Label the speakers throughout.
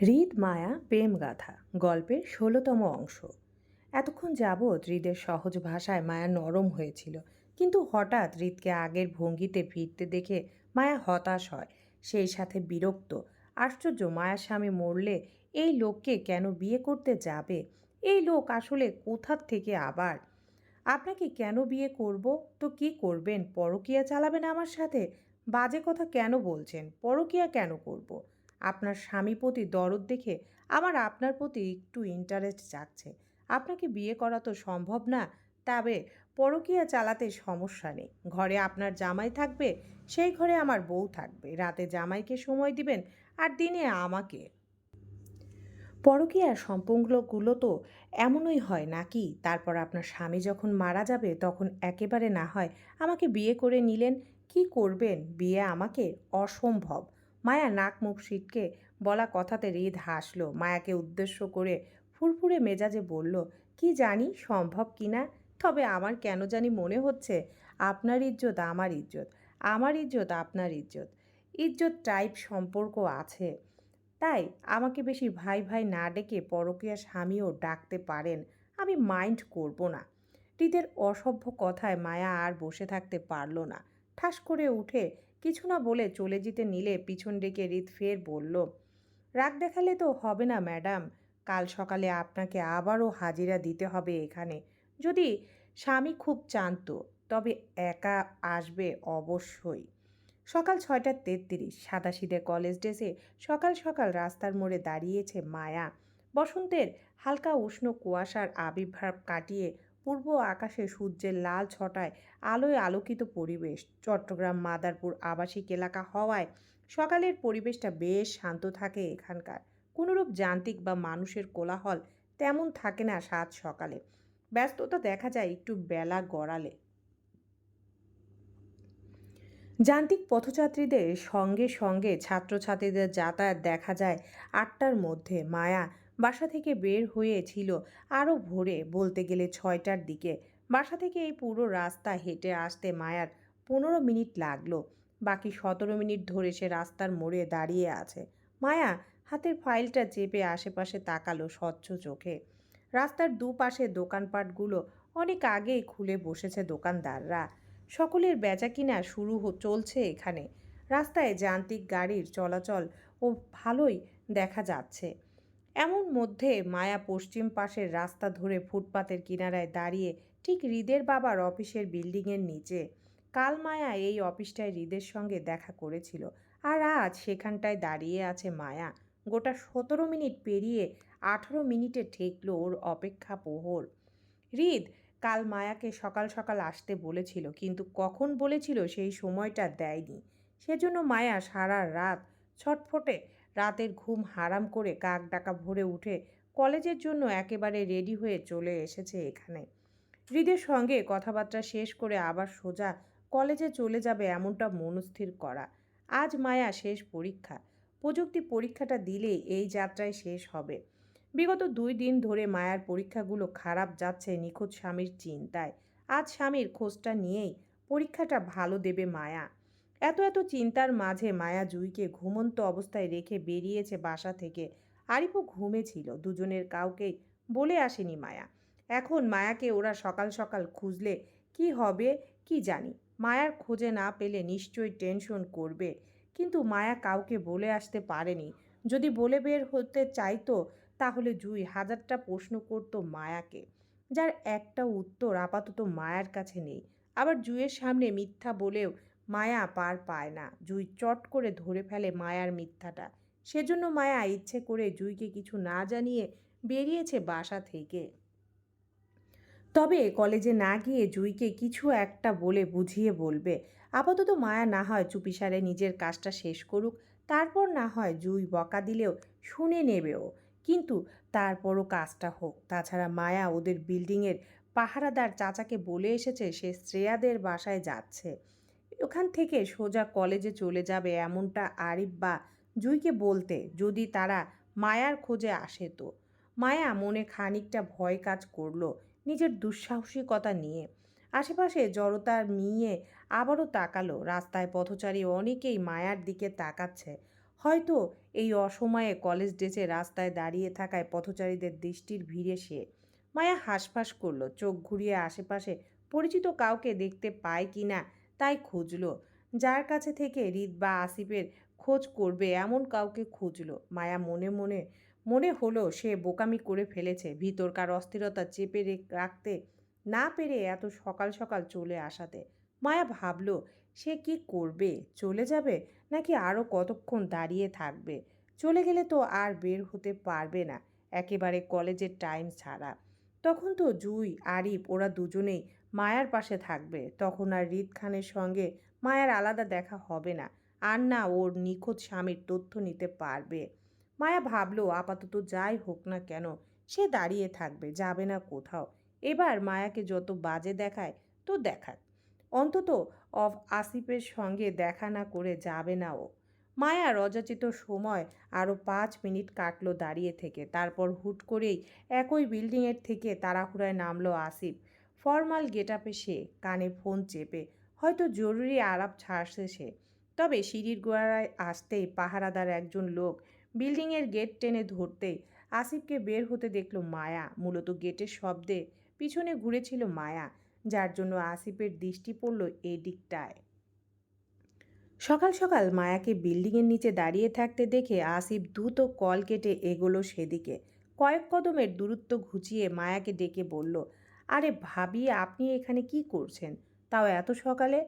Speaker 1: হৃদ মায়া প্রেম গাথা, গল্পের ষোলোতম অংশ। এতক্ষণ যাবৎ হৃদের সহজ ভাষায় মায়া নরম হয়েছিল, কিন্তু হঠাৎ হৃদকে আগের ভঙ্গিতে ফিরতে দেখে মায়া হতাশ হয়, সেই সাথে বিরক্ত। আশ্চর্য, মায়ার স্বামী মরলে এই লোককে কেন বিয়ে করতে যাবে? এই লোক আসলে কোথার থেকে আবার? আপনাকে কেন বিয়ে করব? তো কি করবেন? পরকিয়া চালাবেন আমার সাথে? বাজে কথা কেন বলছেন? পরকিয়া কেন করব। আপনার স্বামী প্রতি দরদ দেখে আমার আপনার প্রতি একটু ইন্টারেস্ট জাগছে। আপনাকে বিয়ে করা তো সম্ভব না, তবে পরকিয়া চালাতে সমস্যা নেই। ঘরে আপনার জামাই থাকবে, সেই ঘরে আমার বউ থাকবে। রাতে জামাইকে সময় দিবেন আর দিনে আমাকে। পরকীয়ার সম্পর্কগুলো তো এমনই হয় নাকি? তারপর আপনার স্বামী যখন মারা যাবে, তখন একেবারে না হয় আমাকে বিয়ে করে নিলেন। কি করবেন? বিয়ে আমাকে অসম্ভব। মায়া নাক মুখ সিটকে বলা কথাতে হৃদ হাসলো। মায়াকে উদ্দেশ্য করে ফুরফুরে মেজাজে বলল, কি জানি, সম্ভব কি না? তবে আমার কেন জানি মনে হচ্ছে আপনার ইজ্জত আমার ইজ্জত আমার ইজ্জত আপনার ইজ্জত। ইজ্জত টাইপ সম্পর্ক আছে। তাই আমাকে বেশি ভাই ভাই না ডেকে পরকীয়া স্বামীও ডাকতে পারেন, আমি মাইন্ড করব না। হৃদের অসভ্য কথায় মায়া আর বসে থাকতে পারল না। ঠাস করে উঠে কিছু না বলে চলে যেতে নিলে পিছন ডেকে হৃদ ফের বলল, রাগ দেখালে তো হবে না, ম্যাডাম। কাল সকালে আপনাকে আবারও হাজিরা দিতে হবে এখানে। যদি স্বামী খুব চান্ত, তবে একা আসবে অবশ্যই। সকাল ছয়টা তেত্রিশ সাদাসিদে কলেজ ড্রেসে সকাল সকাল রাস্তার মোড়ে দাঁড়িয়েছে মায়া। বসন্তের হালকা উষ্ণ কুয়াশার আবির্ভাব কাটিয়ে পূর্ব আকাশে সূর্যের লাল ছটায় আলোয় আলোকিত পরিবেশ। চট্টগ্রাম, মাদারপুর আবাসিক এলাকা হওয়ায় সকালের পরিবেশটা বেশ শান্ত থাকে এখানকার। কোনোরূপ যান্ত্রিক বা মানুষের কোলাহল তেমন থাকে না সাত সকালে। ব্যস্ততা দেখা যায় একটু বেলা গড়ালে। যান্ত্রিক পথযাত্রীদের সঙ্গে সঙ্গে ছাত্রছাত্রীদের যাতায়াত দেখা যায় আটটার মধ্যে। মায়া বাসা থেকে বের হয়েছিল আরও ভোরে বলতে গেলে ছয়টার দিকে। বাসা থেকে এই পুরো রাস্তা হেঁটে আসতে মায়ার পনেরো মিনিট লাগল। বাকি সতেরো মিনিট ধরে সে রাস্তার মোড়ে দাঁড়িয়ে আছে। মায়া হাতের ফাইলটা চেপে আশেপাশে তাকালো স্বচ্ছ চোখে। রাস্তার দুপাশে দোকানপাটগুলো অনেক আগেই খুলে বসেছে দোকানদাররা। সকলের বেচাকিনা শুরু হ- চলছে এখানে। রাস্তায় যান্ত্রিক গাড়ির চলাচল ও ভালোই দেখা যাচ্ছে। এমন মধ্যে মায়া পশ্চিম পাশের রাস্তা ধরে ফুটপাতের কিনারায় দাঁড়িয়ে ঠিক হৃদের বাবার অফিসের বিল্ডিংয়ের নিচে। কাল মায়া এই অফিসটায় হৃদের সঙ্গে দেখা করেছিল। আর আজ সেখানটায় দাঁড়িয়ে আছে মায়া। গোটা সতেরো মিনিট পেরিয়ে আঠেরো মিনিটে ঠেকলো ওর অপেক্ষা প্রহর হৃদ, কাল মায়াকে সকাল সকাল আসতে বলেছিল, কিন্তু কখন বলেছিল সেই সময়টা দেয়নি। সেজন্য মায়া সারা রাত ছটফটে রাতের ঘুম হারাম করে কাক ডাকা ভরে উঠে কলেজের জন্য একেবারে রেডি হয়ে চলে এসেছে এখানে। হৃদের সঙ্গে কথাবার্তা শেষ করে আবার সোজা কলেজে চলে যাবে এমনটা মনস্থির করা। আজ মায়া শেষ পরীক্ষা। প্রযুক্তি পরীক্ষাটা দিলেই এই যাত্রায় শেষ হবে। বিগত দুই দিন ধরে মায়ার পরীক্ষাগুলো খারাপ যাচ্ছে নিখোঁজ স্বামীর চিন্তায়। আজ স্বামীর খোঁজটা নিয়েই পরীক্ষাটা ভালো দেবে মায়া। এত এত চিন্তার মাঝে মায়া জুইকে ঘুমন্ত অবস্থায় রেখে বেরিয়েছে বাসা থেকে। আরিফও ঘুমেছিল দুজনের কাউকেই বলে আসেনি মায়া। এখন মায়াকে ওরা সকাল সকাল খুঁজলে কি হবে কি জানি। মায়ার খোঁজে না পেলে নিশ্চয়ই টেনশন করবে। কিন্তু মায়া কাউকে বলে আসতে পারেনি। যদি বলে বের হতে চাইতো, তাহলে জুই হাজারটা প্রশ্ন করত মায়াকে, যার একটা উত্তর আপাতত মায়ার কাছে নেই। আবার জুইয়ের সামনে মিথ্যা বলেও মায়া পার পায় না। জুই চট করে ধরে ফেলে মায়ার মিথ্যাটা। সেজন্য মায়া ইচ্ছে করে জুইকে কিছু না জানিয়ে বেরিয়েছে বাসা থেকে। তবে কলেজে না গিয়ে জুইকে কিছু একটা বলে বুঝিয়ে বলবে। আপাতত মায়া না হয় চুপিসারে নিজের কাজটা শেষ করুক, তারপর না হয় জুই বকা দিলেও শুনে নেবেও। কিন্তু তারপরও কাজটা হোক। তাছাড়া মায়া ওদের বিল্ডিংয়ের পাহারাদার চাচাকে বলে এসেছে সে শ্রেয়াদের বাসায় যাচ্ছে। ওখান থেকে সোজা কলেজে চলে যাবে এমনটা আরিফ বা জুইকে বলতে যদি তারা মায়ার খোঁজে আসে তো। মায়া মনে খানিকটা ভয় কাজ করল নিজের দুঃসাহসিকতা নিয়ে। আশেপাশে জড়তার নিয়ে আবারও তাকালো, রাস্তায় পথচারী অনেকেই মায়ার দিকে তাকাচ্ছে। হয়তো এই অসময়ে কলেজ ড্রেসে রাস্তায় দাঁড়িয়ে থাকায় পথচারীদের দৃষ্টির ভিড়ে সে। মায়া হাঁসফাঁস করল, চোখ ঘুরিয়ে আশেপাশে পরিচিত কাউকে দেখতে পায় কি না তাই খুঁজলো। যার কাছে থেকে রিত বা আসিফের খোঁজ করবে এমন কাউকে খুঁজলো। মায়া মনে মনে মনে হলো সে বোকামি করে ফেলেছে। ভিতরকার অস্থিরতা চেপে রাখতে না পেরে এত সকাল সকাল চলে আসাতে। মায়া ভাবলো, সে কি করবে? চলে যাবে? নাকি আরও কতক্ষণ দাঁড়িয়ে থাকবে? চলে গেলে তো আর বের হতে পারবে না। একেবারে কলেজের টাইম ছাড়া। তখন তো জুই, আরিফ ওরা দুজনেই মায়ার পাশে থাকবে, তখন আর রিত খানের সঙ্গে মায়ার আলাদা দেখা হবে না। আর না, ওর নিখোঁজ স্বামীর তথ্য নিতে পারবে। মায়া ভাবলো, আপাতত যাই হোক না কেন, সে দাঁড়িয়ে থাকবে, যাবে না কোথাও। এবার মায়াকে যত বাজে দেখায়, তো দেখাক। অন্তত অফ আসিফের সঙ্গে দেখা না করে যাবে না ও। মায়ার অযাচিত সময় আরও পাঁচ মিনিট কাটলো দাঁড়িয়ে থেকে। তারপর হুট করেই একই বিল্ডিংয়ের থেকে তাড়াহুড়ায় নামলো আসিফ। ফর্মাল গেটআপে সে কানে ফোন চেপে, হয়তো জরুরি আলাপ ছাড়ছে সে। তবে সিঁড়ির গোড়ায় আসতেই পাহারাদার একজন লোক বিল্ডিংয়ের গেট টেনে ধরতেই আসিফকে বের হতে দেখল মায়া, মূলত গেটের শব্দে পিছনে ঘুরেছিল মায়া, যার জন্য আসিফের দৃষ্টি পড়ল এই দিকটায় সকাল সকাল মায়াকে বিল্ডিংয়ের নিচে দাঁড়িয়ে থাকতে দেখে আসিফ দ্রুত কল কেটে এগোলো সেদিকে। কয়েক কদমের দূরত্ব ঘুচিয়ে মায়াকে ডেকে বলল আরে ভাবি, আপনি এখানে কি করছেন? তাও এত সকালে?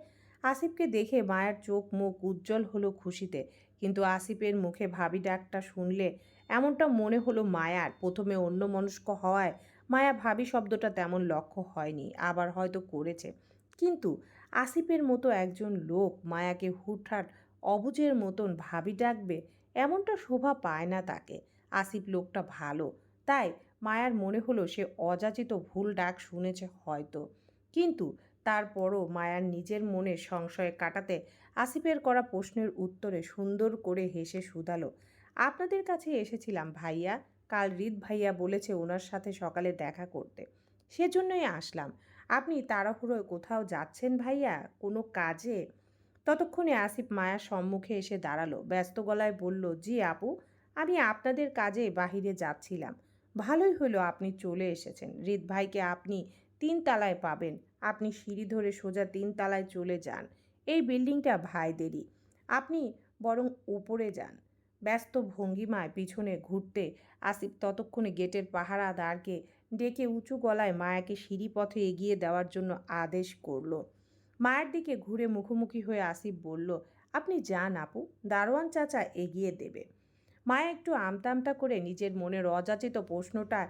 Speaker 1: আসিফকে দেখে মায়ের চোখ মুখ উজ্জ্বল হলো খুশিতে। কিন্তু আসিফের মুখে ভাবি ডাকটা শুনলে এমনটা মনে হলো মায়ার। প্রথমে অন্য মনস্ক হওয়ায় মায়া ভাবি শব্দটা তেমন লক্ষ্য হয়নি, আবার হয়তো করেছে। কিন্তু আসিফের মতো একজন লোক মায়াকে হুটহাট অবুজের মতন ভাবি ডাকবে, এমনটা শোভা পায় না তাকে। আসিফ লোকটা ভালো, তাই মায়ার মনে হলো সে অযাচিত ভুল ডাক শুনেছে হয়তো। কিন্তু তারপরও মায়ার নিজের মনে সংশয় কাটাতে আসিফের করা প্রশ্নের উত্তরে সুন্দর করে হেসে শুধালো। আপনাদের কাছে এসেছিলাম ভাইয়া, কাল রিত ভাইয়া বলেছে ওনার সাথে সকালে দেখা করতে। সেজন্যই আসলাম। আপনি তাড়াহুড়োয় কোথাও যাচ্ছেন ভাইয়া? কোনো কাজে? ততক্ষণে আসিফ মায়ার সম্মুখে এসে দাঁড়াল। ব্যস্ত গলায় বলল, জি আপু, আমি আপনাদের কাজে বাহিরে যাচ্ছিলাম। ভালোই হলো আপনি চলে এসেছেন। রিত ভাইকে আপনি তিন তালায় পাবেন। আপনি সিঁড়ি ধরে সোজা তিন তালায় চলে যান। এই বিল্ডিংটা ভাইদেরই। আপনি বরং উপরে যান। ব্যস্ত ভঙ্গিমায় পিছনে ঘুরতে আসিফ ততক্ষণে গেটের পাহারাদারকে ডেকে উঁচু গলায় মায়াকে সিঁড়িপথে এগিয়ে দেওয়ার জন্য আদেশ করল। মায়ের দিকে ঘুরে মুখোমুখি হয়ে আসিফ বলল, আপনি যান আপু, দারোয়ান চাচা এগিয়ে দেবে। মায়া একটু আমতা আমতা করে নিজের মনের অযাচিত প্রশ্নটা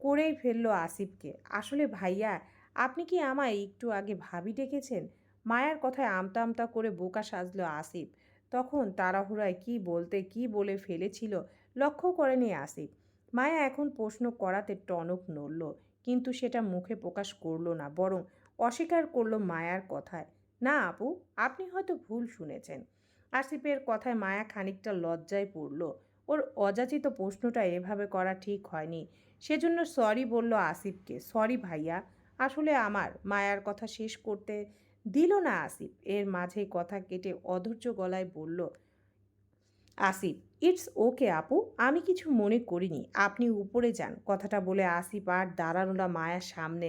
Speaker 1: করেই ফেলল আসিফকে। আসলে ভাইয়া, আপনি কি আমায় একটু আগে ভাবি ডেকেছেন? মায়ার কথায় আমতা আমতা করে বোকা সাজলো আসিফ। তখন তাড়াহুড়ায় কি বলতে কি বলে ফেলেছিল লক্ষ্য করেনি আসিফ। মায়া এখন প্রশ্ন করাতে টনক নড়ল, কিন্তু সেটা মুখে প্রকাশ করল না, বরং অস্বীকার করল মায়ার কথায়। না আপু, আপনি হয়তো ভুল শুনেছেন। আসিফের কথায় মায়া খানিকটা লজ্জায় পড়ল। ওর অযাচিত প্রশ্নটা এভাবে করা ঠিক হয়নি। সেজন্য সরি বলল আসিফকে। সরি ভাইয়া, আসলে আমার মায়ার কথা শেষ করতে দিল না আসিফ। এর মাঝে কথা কেটে অধৈর্য গলায় বলল, আসিফ ইটস ওকে আপু, আমি কিছু মনে করিনি। আপনি উপরে যান। কথাটা বলে আসিফ আর দাঁড়ানো না মায়ার সামনে।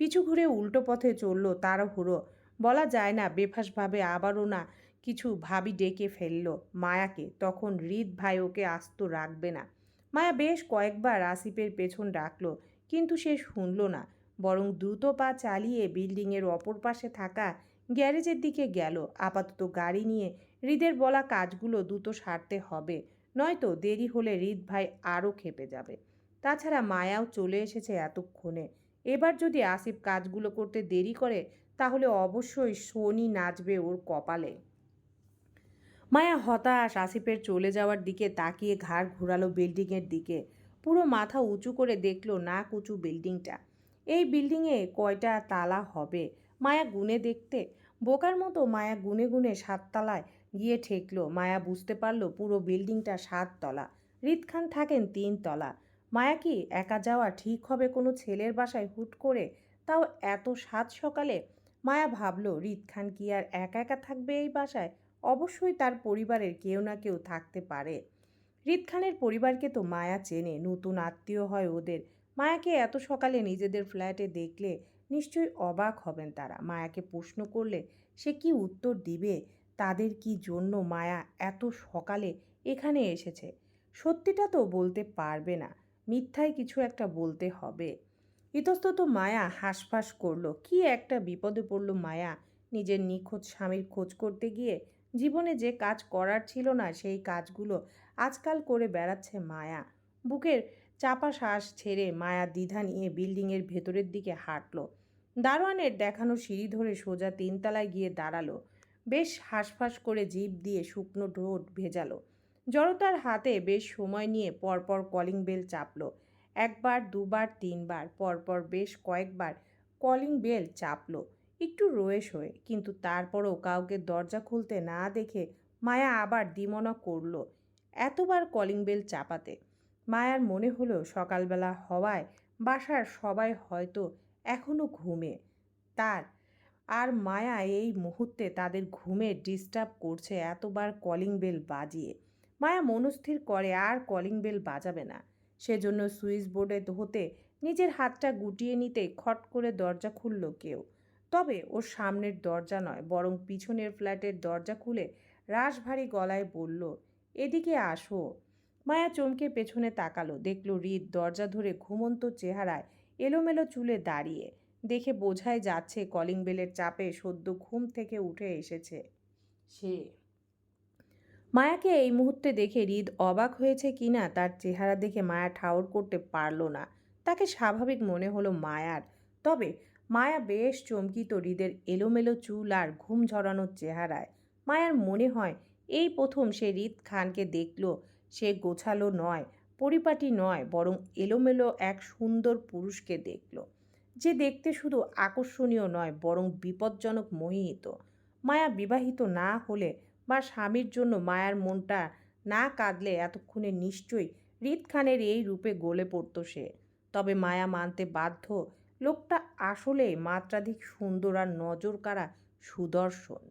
Speaker 1: পিছু ঘুরে উল্টো পথে চলল তাড়াহুড়ো। বলা যায় না বেফাসভাবে আবারও না কিছু ভাবি ডেকে ফেলল মায়াকে। তখন হৃদ ভাই ওকে আস্ত রাখবে না। মায়া বেশ কয়েকবার আসিফের পেছন ডাকলো, কিন্তু সে শুনল না। বরং দ্রুত পা চালিয়ে বিল্ডিংয়ের অপর পাশে থাকা গ্যারেজের দিকে গেল। আপাতত গাড়ি নিয়ে হৃদের বলা কাজগুলো দ্রুত সারতে হবে, নয়তো দেরি হলে হৃদ ভাই আরও খেপে যাবে। তাছাড়া মায়াও চলে এসেছে এতক্ষণে। এবার যদি আসিফ কাজগুলো করতে দেরি করে, তাহলে অবশ্যই শনি নাচবে ওর কপালে। মায়া হতাশ আসিফের চলে যাওয়ার দিকে তাকিয়ে ঘাড় ঘুরালো বিল্ডিংয়ের দিকে। পুরো মাথা উঁচু করে দেখল নাক উঁচু বিল্ডিংটা। এই বিল্ডিংয়ে কয়টা তালা হবে? মায়া গুনে দেখতে। বোকার মতো মায়া গুনে গুনে সাততলায় গিয়ে ঠেকলো। মায়া বুঝতে পারল পুরো বিল্ডিংটা সাততলা। রিত খান থাকেন তিনতলা। মায়া কি একা যাওয়া ঠিক হবে কোনো ছেলের বাসায় হুট করে? তাও এত সাত সকালে? মায়া ভাবলো রিত খান কি আর একা একা থাকবে এই বাসায়? অবশ্যই তার পরিবারের কেউ না কেউ থাকতে পারে। রিদ খানের পরিবারকে তো মায়া চেনে, নতুন আত্মীয় হয় ওদের। মায়াকে এত সকালে নিজেদের ফ্ল্যাটে দেখলে নিশ্চয়ই অবাক হবেন তারা। মায়াকে প্রশ্ন করলে সে কি উত্তর দিবে? তাদের কি জন্য মায়া এত সকালে এখানে এসেছে? সত্যিটা তো বলতে পারবে না। মিথ্যায় কিছু একটা বলতে হবে। ইতস্তত মায়া হাঁসফাঁস করল। কি একটা বিপদে পড়ল মায়া নিজের নিখোঁজ স্বামীর খোঁজ করতে গিয়ে? জীবনে যে কাজ করার ছিল না, সেই কাজগুলো আজকাল করে বেড়াচ্ছে মায়া। বুকের চাপা শ্বাস ছেড়ে মায়া দ্বিধা নিয়ে বিল্ডিংয়ের ভেতরের দিকে হাঁটল। দারোয়ানের দেখানো সিঁড়ি ধরে সোজা তিনতলায় গিয়ে দাঁড়াল। বেশ হাঁসফাঁস করে জিভ দিয়ে শুকনো ঠোঁট ভেজালো। জড়তার হাতে বেশ সময় নিয়ে পরপর কলিং বেল চাপলো। একবার, দুবার, তিনবার, পরপর বেশ কয়েকবার কলিং বেল চাপলো। একটু রয়ে শোয়ে কিন্তু তারপরও কাউকে দরজা খুলতে না দেখে মায়া আবার দিমনা করল, এতবার কলিং বেল চাপাতে। মায়ার মনে হলো সকালবেলা হওয়ায় বাসার সবাই হয়তো এখনও ঘুমে। তার আর মায়া এই মুহূর্তে তাদের ঘুমে ডিস্টার্ব করছে এতবার কলিং বেল বাজিয়ে। মায়া মনস্থির করে আর কলিং বেল বাজাবে না। সেজন্য সুইচ বোর্ডে হতে নিজের হাতটা গুটিয়ে নিতে খট করে দরজা খুলল কেউ। তবে ওর সামনের দরজা নয় বরং পিছনের ফ্ল্যাটের দরজা খুলে রাশভারী গলায় বলল এদিকে আসো। মায়া চমকে পেছনে তাকালো দেখল হৃদ দরজা ধরে ঘুমন্ত চেহারায় এলোমেলো চুলে দাঁড়িয়ে। দেখে বোঝাই যাচ্ছে কলিং বেলের চাপে সদ্য ঘুম থেকে উঠে এসেছে। সে মায়াকে এই মুহূর্তে দেখে হৃদ অবাক হয়েছে কিনা তার চেহারা দেখে মায়া ঠাউর করতে পারল না। তাকে স্বাভাবিক মনে হলো মায়ার। তবে মায়া বেশ চমকিত হৃদের এলোমেলো চুল আর ঘুম ঝরানোর চেহারায়। মায়ার মনে হয়, এই প্রথম সে হৃদ খানকে দেখল, সে গোছালো নয়, পরিপাটি নয়, বরং এলোমেলো এক সুন্দর পুরুষকে দেখল। যে দেখতে শুধু আকর্ষণীয় নয়, বরং বিপজ্জনক মোহিত। মায়া বিবাহিত না হলে বা স্বামীর জন্য মায়ার মনটা না কাঁদলে এতক্ষণে নিশ্চয়ই হৃদ খানের এই রূপে গলে পড়তো সে। তবে মায়া মানতে বাধ্য লোকটা আসলে মাত্রাধিক সুন্দর আর নজর কাড়া সুদর্শন।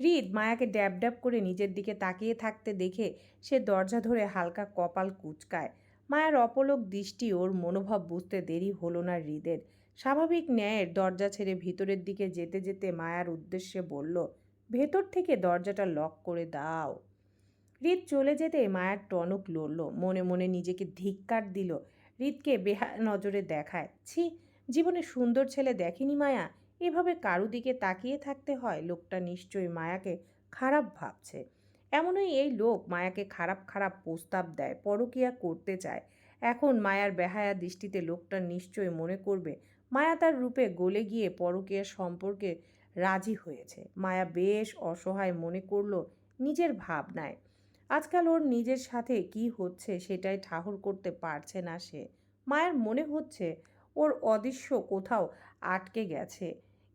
Speaker 1: হৃদ মায়াকে ড্যাব ড্যাব করে নিজের দিকে তাকিয়ে থাকতে দেখে সে দরজা ধরে হালকা কপাল কুচকায়। মায়ার অপলক দৃষ্টি ওর মনোভাব বুঝতে দেরি হলো না হৃদের। স্বাভাবিক ন্যায়ের দরজা ছেড়ে ভিতরের দিকে যেতে যেতে মায়ার উদ্দেশ্যে বলল, ভেতর থেকে দরজাটা লক করে দাও। হৃদ চলে যেতে মায়ার টনক লড়ল, মনে মনে নিজেকে ধিক্কার দিল। হৃদকে বেহা নজরে দেখায়, ছি জীবনে সুন্দর ছেলে দেখেনি মায়া? এভাবে কারু দিকে তাকিয়ে থাকতে হয়, লোকটা নিশ্চয়ই মায়াকে খারাপ ভাবছে। এমনই এই লোক মায়াকে খারাপ খারাপ প্রস্তাব দেয়, পরকিয়া করতে চায়। এখন মায়ার বেহায়া দৃষ্টিতে লোকটা নিশ্চয়ই মনে করবে, মায়া তার রূপে গলে গিয়ে পরকীয়ার সম্পর্কে রাজি হয়েছে। মায়া বেশ অসহায় মনে করল নিজের ভাবনায়। আজকাল ওর নিজের সাথে কি হচ্ছে সেটাই ঠাহর করতে পারছে না সে। মায়ের মনে হচ্ছে ওর অদৃশ্য কোথাও আটকে গেছে।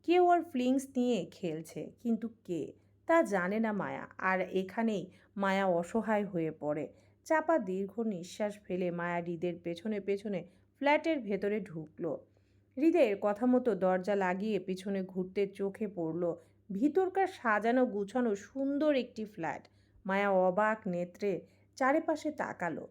Speaker 1: কেউ ওর ফিলিংস নিয়ে খেলছে, কিন্তু কে? তা জানে না মায়া। আর এখানেই মায়া অসহায় হয়ে পড়ে। চাপা দীর্ঘ নিঃশ্বাস ফেলে মায়া হৃদের পেছনে পেছনে ফ্ল্যাটের ভেতরে ঢুকলো। হৃদের কথা মতো দরজা লাগিয়ে পিছনে ঘুরতে চোখে পড়ল। ভিতরকার সাজানো গুছানো সুন্দর একটি ফ্ল্যাট। মায়া অবাক নেত্রে চারিপাশে তাকালো।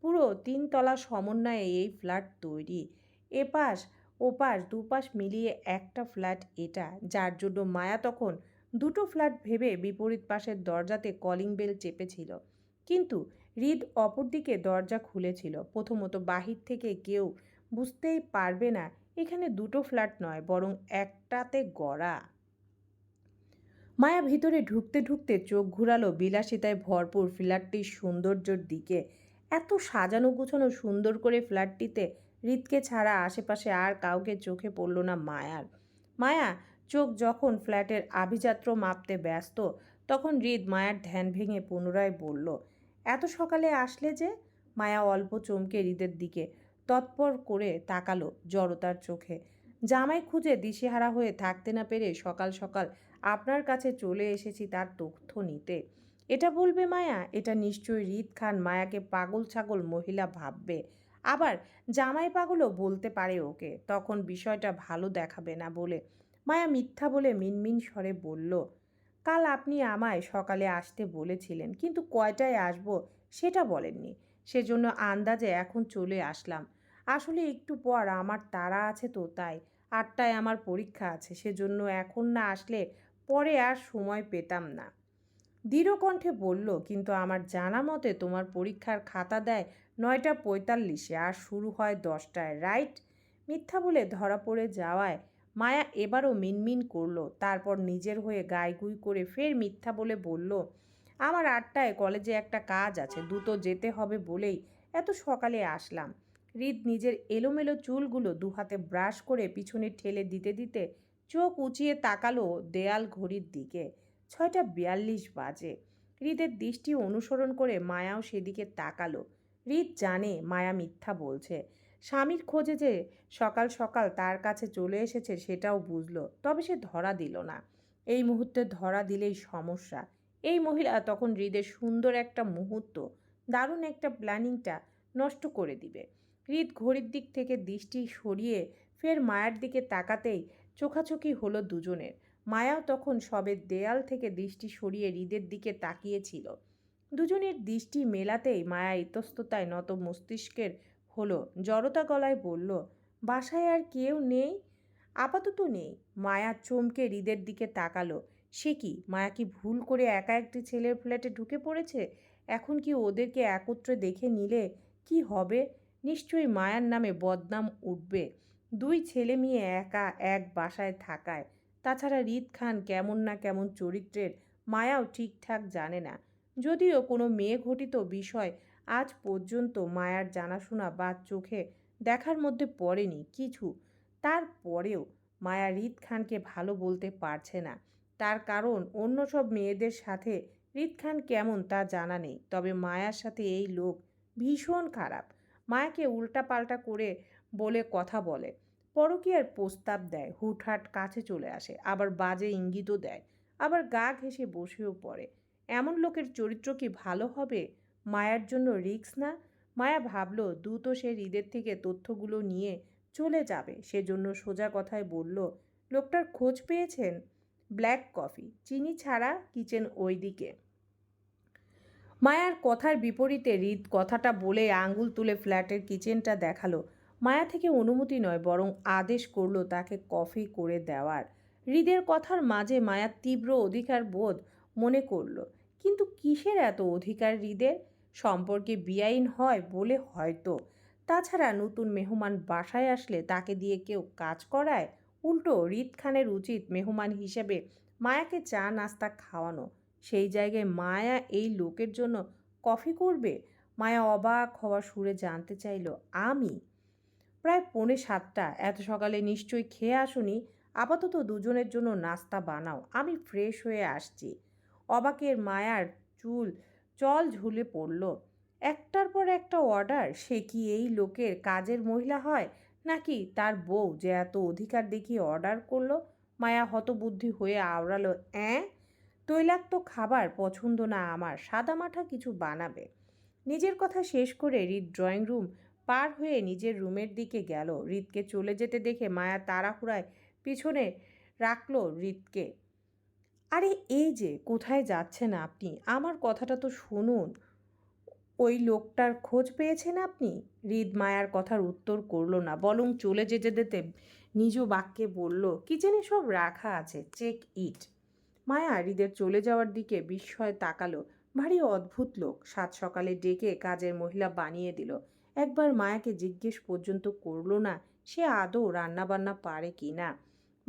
Speaker 1: পুরো তিনতলা সমন্বয়ে এই ফ্ল্যাট তৈরি। এপাশ, ওপাশ, দুপাশ মিলিয়ে একটা ফ্ল্যাট এটা। যার জন্য মায়া তখন দুটো ফ্ল্যাট ভেবে বিপরীত পাশের দরজাতে কলিং বেল চেপেছিল। কিন্তু হৃদ অপরদিকে দরজা খুলেছিল। প্রথমত বাহির থেকে কেউ বুঝতেই পারবে না, এখানে দুটো ফ্ল্যাট নয়, বরং একটাতে গড়া। মায়া ভিতরে ঢুকতে ঢুকতে চোখ ঘুরালো বিলাসিতায় ভরপুর ফ্ল্যাটটির সৌন্দর্যর দিকে। এত সাজানো গুছানো সুন্দর করে ফ্ল্যাটটিতে হৃদকে ছাড়া আশেপাশে আর কাউকে চোখে পড়ল না মায়ার। মায়া চোখ যখন ফ্ল্যাটের আভিযাত্র মাপতে ব্যস্ত, তখন হৃদ মায়ার ধ্যান ভেঙে পুনরায় বলল, এত সকালে আসলে যে? মায়া অল্প চমকে হৃদের দিকে তৎপর করে তাকালো জড়তার চোখে। জামাই খুঁজে দিশেহারা হয়ে থাকতে না পেরে সকাল সকাল আপনার কাছে চলে এসেছি তার তথ্য নিতে। এটা বলবে মায়া? এটা নিশ্চয়ই হৃদ খান মায়াকে পাগল ছাগল মহিলা ভাববে। আবার জামাই পাগলও বলতে পারে ওকে, তখন বিষয়টা ভালো দেখাবে না বলে মায়া মিথ্যা বলে মিনমিন স্বরে বলল, কাল আপনি আমায় সকালে আসতে বলেছিলেন, কিন্তু কয়টায় আসব সেটা বলেননি। সেজন্য আন্দাজে এখন চলে আসলাম। আসলে একটু পর আমার তাড়া আছে তো তাই, আটটায় আমার পরীক্ষা আছে, সেজন্য এখন না আসলে পরে আর সময় পেতাম না। দৃঢ়কণ্ঠে বলল, কিন্তু আমার জানা মতে তোমার পরীক্ষার খাতা দেয় নয়টা পঁয়তাল্লিশে আর শুরু হয় দশটায়, রাইট? মিথ্যা বলে ধরা পড়ে যাওয়ায় মায়া এবারও মিনমিন করল, তারপর নিজের হয়ে গাইগুই করে ফের মিথ্যা বলে বলল, আমার আটটায় কলেজে একটা কাজ আছে, দ্রুত যেতে হবে বলেই এত সকালে আসলাম। হৃদ নিজের এলোমেলো চুলগুলো দু হাতে ব্রাশ করে পিছনে ঠেলে দিতে দিতে চোখ উঁচিয়ে তাকালো দেয়াল ঘড়ির দিকে। ছয়টা বিয়াল্লিশ বাজে। হৃদের দৃষ্টি অনুসরণ করে মায়াও সেদিকে তাকালো। হৃদ জানে মায়া মিথ্যা বলছে। স্বামীর খোঁজে যে সকাল সকাল তার কাছে চলে এসেছে সেটাও বুঝলো, তবে সে ধরা দিল না। এই মুহূর্তে ধরা দিলেই সমস্যা। এই মহিলা তখন হৃদের সুন্দর একটা মুহূর্ত, দারুণ একটা প্ল্যানিংটা নষ্ট করে দিবে। হৃদ ঘড়ির দিক থেকে দৃষ্টি সরিয়ে ফের মায়ের দিকে তাকাতেই চোখাচোখি হলো দুজনের। মায়াও তখন সবে দেয়াল থেকে দৃষ্টি সরিয়ে হৃদের দিকে তাকিয়েছিল। দুজনের দৃষ্টি মেলাতেই মায়া ইতস্ততায় নত মস্তিষ্কের হলো। জড়তা গলায় বলল, বাসায় আর কেউ নেই? আপাতত নেই। মায়া চমকে হৃদের দিকে তাকালো। সে কি? মায়া কি ভুল করে একা একটি ছেলের ফ্ল্যাটে ঢুকে পড়েছে? এখন কি ওদেরকে একত্রে দেখে নিলে কি হবে? নিশ্চয়ই মায়ার নামে বদনাম উঠবে। দুই ছেলে মেয়ে একা এক বাসায় থাকায়। তাছাড়া রিদ খান কেমন না কেমন চরিত্রের, মায়াও ঠিকঠাক জানে না। যদিও কোনো মেয়ে ঘটিত বিষয় আজ পর্যন্ত মায়ার জানাশোনা বা চোখে দেখার মধ্যে পড়েনি কিছু। তারপরেও মায়া রিদ খানকে ভালো বলতে পারছে না। তার কারণ অন্য সব মেয়েদের সাথে রিদ খান কেমন তা জানা নেই। তবে মায়ার সাথে এই লোক ভীষণ খারাপ। মায়াকে উল্টাপাল্টা করে বলে কথা বলে। পরকীয়ার প্রস্তাব দেয়, হুটহাট কাছে চলে আসে, আবার বাজে ইঙ্গিতও দেয়, আবার গা ঘেঁষে বসেও পড়ে। এমন লোকের চরিত্র কি ভালো হবে? মায়ার জন্য রিক্স না? মায়া ভাবলো দ্রুত সে হৃদের থেকে তথ্যগুলো নিয়ে চলে যাবে। সেজন্য সোজা কথায় বলল, লোকটার খোঁজ পেয়েছেন? ব্ল্যাক কফি, চিনি ছাড়া কিচেন ওইদিকে। মায়ার কথার বিপরীতে হৃদ কথাটা বলে আঙ্গুল তুলে ফ্ল্যাটের কিচেনটা দেখাল। মায়া থেকে অনুমতি নয়, বরং আদেশ করল তাকে কফি করে দেওয়ার। হৃদের কথার মাঝে মায়ার তীব্র অধিকার বোধ মনে করল কিসের এত অধিকার হৃদের? সম্পর্কে বেআইন হয় বলে হয়তো। তাছাড়া নতুন মেহমান বাসায় আসলে তাকে দিয়ে কেউ কাজ করায়? উল্টো, হৃদ খানের উচিত মেহমান হিসেবে মায়াকে চা, নাস্তা খাওয়ানো। সেই জায়গায় মায়া এই লোকের জন্য কফি করবে? মায়া অবাক হওয়া সুরে জানতে চাইল, আমি? প্রায় পৌনে সাতটা। এত সকালে নিশ্চয়ই খেয়ে আসুনি। আপাতত দুজনের জন্য নাস্তা বানাও। আমি ফ্রেশ হয়ে আসছি। অবাকের মায়ার চুল, চল ঝুলে পড়ল। একটার পর একটা অর্ডার সে কি এই লোকের কাজের মহিলা হয়? নাকি তার বউ যে এত অধিকার দেখিয়ে অর্ডার করল? মায়া হতবুদ্ধি হয়ে আওড়ালো, অ্যাঁ? তৈলাক্ত খাবার পছন্দ না আমার সাদামাঠা কিছু বানাবে। নিজের কথা শেষ করে রিদ ড্রয়িং রুম পার হয়ে নিজের রুমের দিকে গেল। রিতকে চলে যেতে দেখে মায়া তাড়াহুড়ায় পিছনে রাখল রিতকে। আরে, এই যে কোথায় যাচ্ছেন আপনি? আমার কথাটা তো শুনুন। ওই লোকটার খোঁজ পেয়েছেন আপনি? হৃদ মায়ার কথার উত্তর করল না বলং চলে যেতে যেতে নিজ বাক্যে বলল কিচেনে সব রাখা আছে, চেক ইট। মায়া হৃদের চলে যাওয়ার দিকে বিস্ময়ে তাকালো। ভারী অদ্ভুত লোক, সাত সকালে ডেকে কাজের মহিলা বানিয়ে দিল। একবার মায়াকে জিজ্ঞেস পর্যন্ত করল না, সে আদৌ রান্নাবান্না পারে কি না।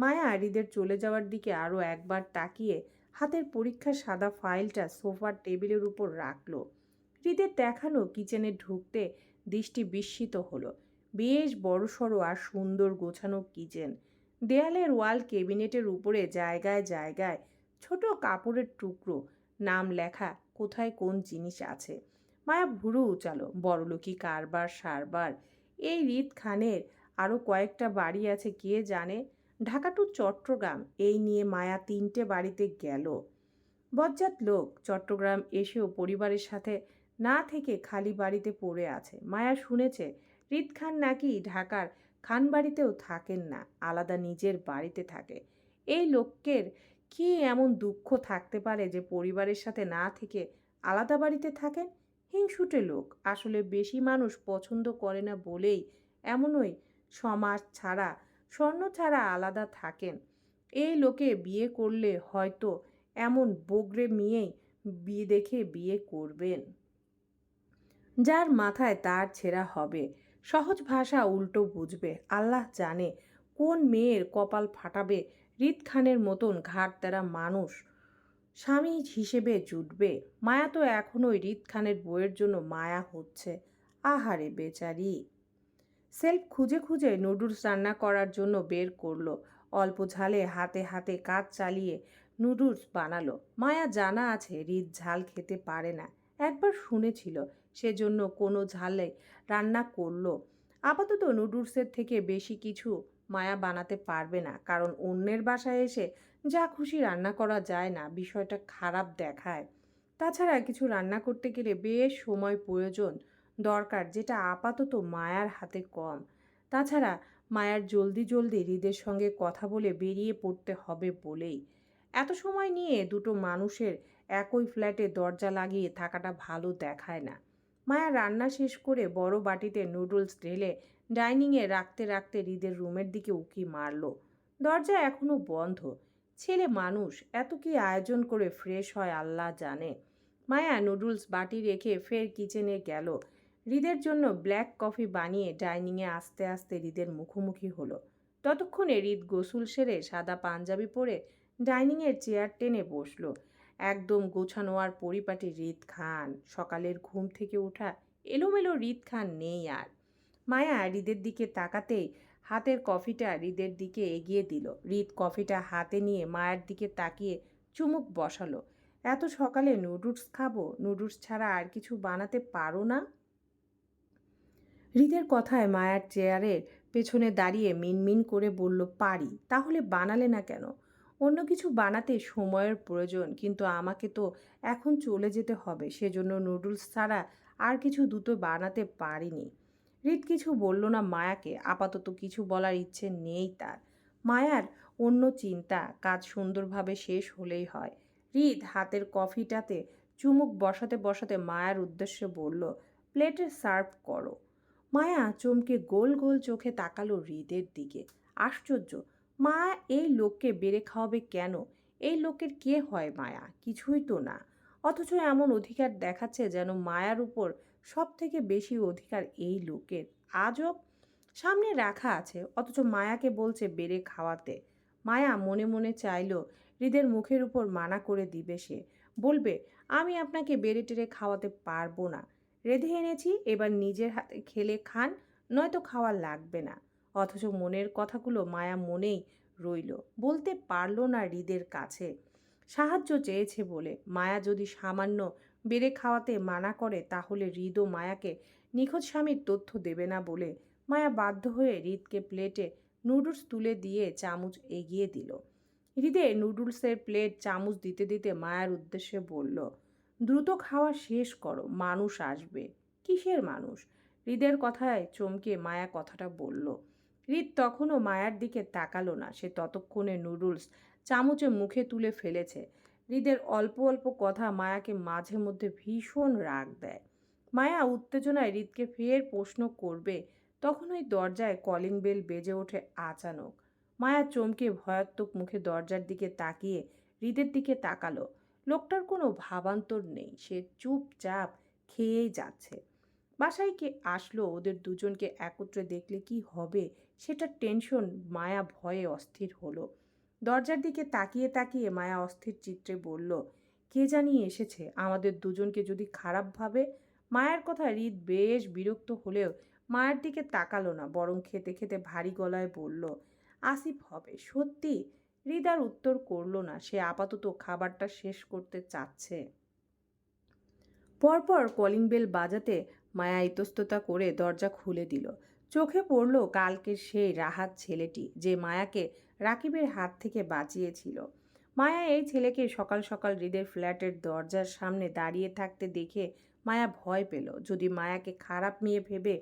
Speaker 1: মায়া হৃদের চলে যাওয়ার দিকে আরও একবার তাকিয়ে হাতের পরীক্ষার সাদা ফাইলটা সোফার টেবিলের উপর রাখল। হৃদের দেখানো কিচেনে ঢুকতে দৃষ্টি বিস্মিত হলো। বেশ বড়সড় আর সুন্দর গোছানো কিচেন। দেয়ালের ওয়াল কেবিনেটের উপরে জায়গায় জায়গায় ছোট কাপড়ের টুকরো, নাম লেখা কোথায় কোন জিনিস আছে। মায়া ভুরু উচালো বড়লোকি কারবার সারবার। এই রিত খানের আরও কয়েকটা বাড়ি আছে, কে জানে ঢাকা টু চট্টগ্রাম, এই নিয়ে মায়া তিনটে বাড়িতে গেল। বজ্জাত লোক চট্টগ্রাম এসেও পরিবারের সাথে না থেকে খালি বাড়িতে পড়ে আছে। মায়া শুনেছে, রিত খান নাকি ঢাকার খান বাড়িতেও থাকেন না, আলাদা নিজের বাড়িতে থাকে। এই লোকের কি এমন দুঃখ থাকতে পারে যে পরিবারের সাথে না থেকে আলাদা বাড়িতে থাকেন? হিংসুটে লোক, আসলে বেশি মানুষ পছন্দ করে না বলেই এমনই সমাজ ছাড়া স্বর্ণ ছাড়া আলাদা থাকেন। এই লোকে বিয়ে করলে হয়তো এমন বগরে মেয়েই বিয়ে দেখে বিয়ে করবেন। যার মাথায় তার ছেঁড়া হবে। সহজ ভাষা উল্টো বুঝবে। আল্লাহ জানে কোন মেয়ের কপাল ফাটাবে। রিত খানের মতন ঘাট তেরা মানুষ স্বামী হিসেবে জুটবে। মায়া তো এখনোই রিত খানের বইয়ের জন্য মায়া হচ্ছে। আহারে বেচারি। সেলফ খুঁজে খুঁজে নুডলস রান্না করার জন্য বের করল। অল্প ঝালে হাতে হাতে কাজ চালিয়ে নুডলস বানালো। মায়া জানা আছে রিত ঝাল খেতে পারে না। একবার শুনেছিল সেজন্য কোনো ঝালে রান্না করল। আপাতত নুডলসের থেকে বেশি কিছু মায়া বানাতে পারবে না, কারণ অন্যের বাসায় এসে যা খুশি রান্না করা যায় না, বিষয়টা খারাপ দেখায়। তাছাড়া কিছু রান্না করতে গেলে বেশ সময় প্রয়োজন দরকার, যেটা আপাতত মায়ার হাতে কম। তাছাড়া মায়ার জলদি জলদি হৃদের সঙ্গে কথা বলে বেরিয়ে পড়তে হবে বলেই। এত সময় নিয়ে দুটো মানুষের একই ফ্ল্যাটে দরজা লাগিয়ে থাকাটা ভালো দেখায় না। মায়া রান্না শেষ করে বড় বাটিতে নুডলস ঢেলে ডাইনিংয়ে রাখতে রাখতে হৃদের রুমের দিকে উকি মারল। দরজা এখনও বন্ধ। ছেলে মানুষ, এত কি আয়োজন করে ফ্রেশ হয় আল্লাহ জানে। মায়া নুডলস বাটি রেখে ফের কিচেনে গেল। হৃদের জন্য ব্ল্যাক কফি বানিয়ে ডাইনিংয়ে আস্তে আস্তে হৃদের মুখোমুখি হলো। ততক্ষণে হৃদ গোসল সেরে সাদা পাঞ্জাবি পরে ডাইনিংয়ের চেয়ার টেনে বসল। একদম গোছানো আর পরিপাটি হৃদ খান। সকালের ঘুম থেকে ওঠা এলোমেলো হৃদ খান নেই আর। মায়া হৃদের দিকে তাকাতেই হাতের কফিটা হৃদের দিকে এগিয়ে দিল। হৃদ কফিটা হাতে নিয়ে মায়ের দিকে তাকিয়ে চুমুক বসালো। এত সকালে নুডলস খাব? নুডলস ছাড়া আর কিছু বানাতে পারো না? হৃদের কথায় মায়ার চেয়ারের পেছনে দাঁড়িয়ে মিনমিন করে বলল, পারি, তাহলে বানালে না কেন? অন্য কিছু বানাতে সময়ের প্রয়োজন, কিন্তু আমাকে তো এখন চলে যেতে হবে, সেজন্য নুডলস ছাড়া আর কিছু দুটো বানাতে পারিনি। হৃদ কিছু বলল না মায়াকে, আপাতত কিছু বলার ইচ্ছে নেই তার। মায়ার অন্য চিন্তা কাজ সুন্দরভাবে শেষ হলেই হয়। হৃদ হাতের কফিটাতে চুমুক বসাতে বসাতে মায়ার উদ্দেশ্যে বলল, প্লেটে সার্ভ করো। মায়া চমকে গোল গোল চোখে তাকালো হৃদের দিকে। আশ্চর্য মা এই লোককে বেড়ে খাওয়াবে কেন? এই লোকের কে হয় মায়া? কিছুই তো না। অথচ এমন অধিকার দেখাচ্ছে যেন মায়ার উপর সব থেকে বেশি অধিকার এই লোকের। আজব। সামনে রাখা আছে, অথচ মায়াকে বলছে বেড়ে খাওয়াতে। মায়া মনে মনে চাইল, হৃদের মুখের উপর মানা করে দিবে সে। বলবে, আমি আপনাকে বেড়ে টেড়ে খাওয়াতে পারব না। রেঁধে এনেছি, এবার নিজের হাতে খেলে খান, নয়তো খাওয়া লাগবে না। অথচ মনের কথাগুলো মায়া মনেই রইল। বলতে পারল না হৃদের কাছে। সাহায্য চেয়েছে বলে। মায়া যদি সামান্য বেড়ে খাওয়াতে মানা করে, তাহলে হৃদ ও মায়াকে নিখোঁজ স্বামীর তথ্য দেবে না বলে মায়া বাধ্য হয়ে হৃদকে প্লেটে নুডলস তুলে দিয়ে চামচ এগিয়ে দিল। হৃদে নুডলসের প্লেট চামচ দিতে দিতে মায়ার উদ্দেশ্যে বলল দ্রুত খাওয়া শেষ করো, মানুষ আসবে। কিসের মানুষ? হৃদের কথায় চমকে মায়া কথাটা বলল। হৃদ তখনও মায়ার দিকে তাকালো না, সে ততক্ষণে নুডলস চামচে মুখে তুলে ফেলেছে। হৃদের অল্প অল্প কথা মায়াকে মাঝে মধ্যে ভীষণ রাগ দেয়। মায়া উত্তেজনায় হৃদকে ফের প্রশ্ন করবে, তখন ওই দরজায় কলিং বেল বেজে ওঠে আচানক। মায়া চমকে ভয়াত্মক মুখে দরজার দিকে তাকিয়ে হৃদের দিকে তাকালো। লোকটার কোনো ভাবান্তর নেই। সে চুপচাপ খেয়েই যাচ্ছে। বাসায় কে আসলো, ওদের দুজনকে একত্রে দেখলে কি হবে, সেটা টেনশন মায়া ভয়ে অস্থির হলো। দরজার দিকে তাকিয়ে তাকিয়ে মায়া অস্থির চিত্রে বলল, কে জানি এসেছে? আমাদের দুজনকে যদি খারাপ ভাবে? মায়ের কথা হৃদ বেশ বিরক্ত হলেও মায়ের দিকে তাকালো না, বরং খেতে খেতে ভারী গলায় বলল, আসিফ হবে, সত্যি? হৃদ আর উত্তর করল না। সে আপাতত খাবারটা শেষ করতে চাচ্ছে। পরপর কলিং বেল বাজাতে মায়া ইতস্ততা করে দরজা খুলে দিল। চোখে পড়ল কালকের সেই রাহাত ছেলেটি যে মায়াকে রাকিবের হাত থেকে বাঁচিয়েছিল। মায়া এই ছেলেকে সকাল সকাল হৃদের ফ্ল্যাটের দরজার সামনে দাঁড়িয়ে থাকতে দেখে মায়া ভয় পেল। যদি মায়াকে খারাপ মেয়ে ভেবে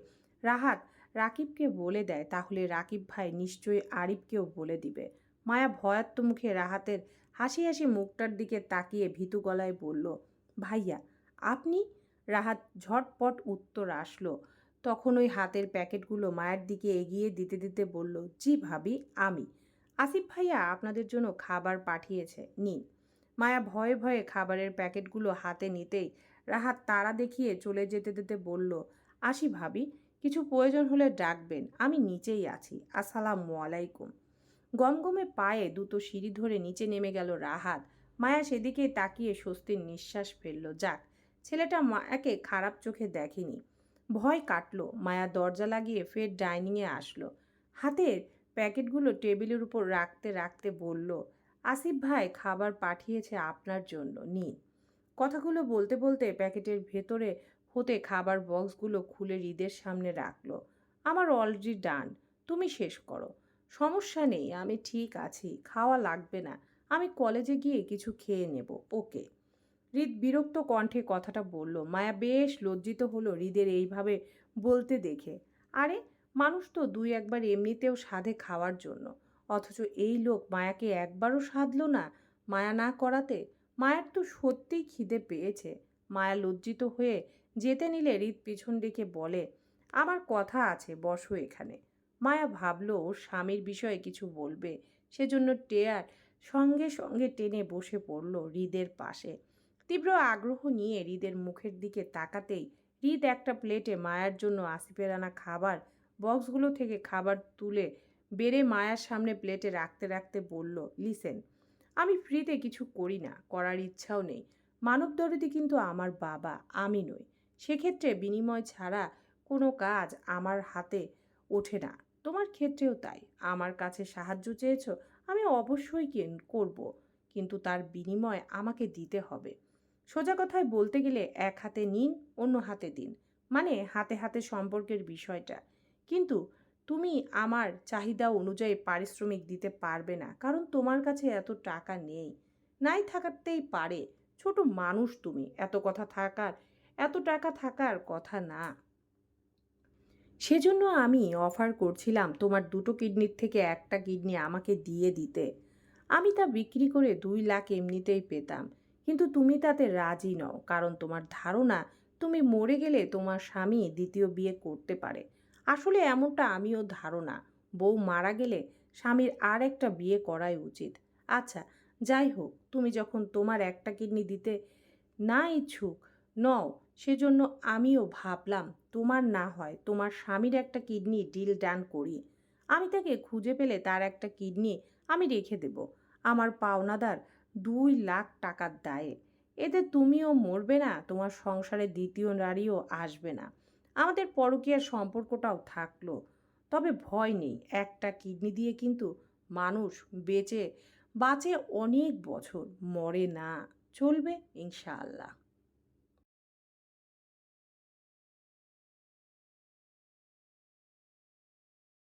Speaker 1: রাহাত রাকিবকে বলে দেয়, তাহলে রাকিব ভাই নিশ্চয়ই আরিফকেও বলে দিবে। মায়া ভয়াত্ম মুখে রাহাতের হাসি হাসি মুখটার দিকে তাকিয়ে ভীতু গলায় বলল, ভাইয়া, আপনি? রাহাত ঝটপট উত্তর আসলো। তখন ওই হাতের প্যাকেটগুলো মায়ের দিকে এগিয়ে দিতে দিতে বলল, জি ভাবি, আমি। আসিফ ভাইয়া, আপনাদের জন্য খাবার পাঠিয়েছে, নিন। মায়া ভয়ে ভয়ে খাবারের প্যাকেটগুলো হাতে নিতেই রাহাত তারা দেখিয়ে চলে যেতে যেতে বলল আসি ভাবি, কিছু প্রয়োজন হলে ডাকবেন, আমি নিচেই আছি। আসসালামু আলাইকুম। গমগমে পায়ে দুটো সিঁড়ি ধরে নিচে নেমে গেল রাহাত। মায়া সেদিকে তাকিয়ে স্বস্তির নিঃশ্বাস ফেলল। যাক, ছেলেটা মায়াকে খারাপ চোখে দেখেনি। ভয় কাটলো। মায়া দরজা লাগিয়ে ফের ডাইনিংয়ে আসলো। হাতের প্যাকেটগুলো টেবিলের উপর রাখতে রাখতে বলল, আসিফ ভাই, খাবার পাঠিয়েছে আপনার জন্য। নিন। কথাগুলো বলতে বলতে প্যাকেটের ভেতরে হতে খাবার বক্সগুলো খুলে হৃদের সামনে রাখল। আমার অলরেডি ডান। তুমি শেষ করো। সমস্যা নেই, আমি ঠিক আছি, খাওয়া লাগবে না, আমি কলেজে গিয়ে কিছু খেয়ে নেব, ওকে। হৃদ বিরক্ত কণ্ঠে কথাটা বলল, মায়া বেশ লজ্জিত হলো হৃদের এইভাবে বলতে দেখে। আরে, মানুষ তো দুই একবার এমনিতেও সাধে খাওয়ার জন্য, অথচ এই লোক মায়াকে একবারও সাধলো না, মায়া না করাতে? মায়ের তো সত্যিই খিদে পেয়েছে। মায়া লজ্জিত হয়ে যেতে নিলে হৃদ পিছন দিকে বলে, আমার কথা আছে, বসো এখানে। মায়া ভাবলো ওর স্বামীর বিষয়ে কিছু বলবে। সেজন্য টেয়ার সঙ্গে সঙ্গে টেনে বসে পড়ল হৃদের পাশে। তীব্র আগ্রহ নিয়ে হৃদের মুখের দিকে তাকাতেই হৃদ একটা প্লেটে মায়ার জন্য আসিফের আনা খাবার বক্সগুলো থেকে খাবার তুলে বেড়ে মায়ার সামনে প্লেটে রাখতে রাখতে বলল, লিসেন, আমি ফ্রিতে কিছু করি না, করার ইচ্ছাও নেই। মানব দরদি কিন্তু আমার বাবা, আমি নই। সেক্ষেত্রে বিনিময় ছাড়া কোনো কাজ আমার হাতে ওঠে না। তোমার ক্ষেত্রেও তাই। আমার কাছে সাহায্য চেয়েছ, আমি অবশ্যই করব। কিন্তু তার বিনিময় আমাকে দিতে হবে। সোজা কথায় বলতে গেলে এক হাতে নিন, অন্য হাতে দিন। মানে হাতে হাতে সম্পর্কের বিষয়টা। কিন্তু তুমি আমার চাহিদা অনুযায়ী পারিশ্রমিক দিতে পারবে না, কারণ তোমার কাছে এত টাকা নেই। নাই থাকাতেই পারে। ছোট মানুষ তুমি, এত কথা থাকার, এত টাকা থাকার কথা না। সেজন্য আমি অফার করছিলাম তোমার দুটো কিডনির থেকে একটা কিডনি আমাকে দিয়ে দিতে। আমি তা বিক্রি করে দুই লাখ এমনিতেই পেতাম। কিন্তু তুমি তাতে রাজি নও, কারণ তোমার ধারণা, তুমি মরে গেলে তোমার স্বামী দ্বিতীয় বিয়ে করতে পারে। আসলে এমনটা আমিও ধারণা। বউ মারা গেলে স্বামীর আর একটা বিয়ে করাই উচিত। আচ্ছা যাই হোক, তুমি যখন তোমার একটা কিডনি দিতে না ইচ্ছুক, নও সেজন্য আমিও ভাবলাম, তোমার না হয় তোমার স্বামীর একটা কিডনি ডিল ডান করি। আমি তাকে খুঁজে পেলে তার একটা কিডনি আমি রেখে দেব। আমার পাওনাদার দুই লাখ টাকার দায়ে। এতে তুমিও মরবে না, তোমার সংসারে দ্বিতীয় নারীও আসবে না। আমাদের পরকীয়ার সম্পর্কটাও থাকল। তবে ভয় নেই, একটা কিডনি দিয়ে কিন্তু মানুষ বেঁচে, বাঁচে অনেক বছর, মরে না। চলবে ইনশাআল্লাহ।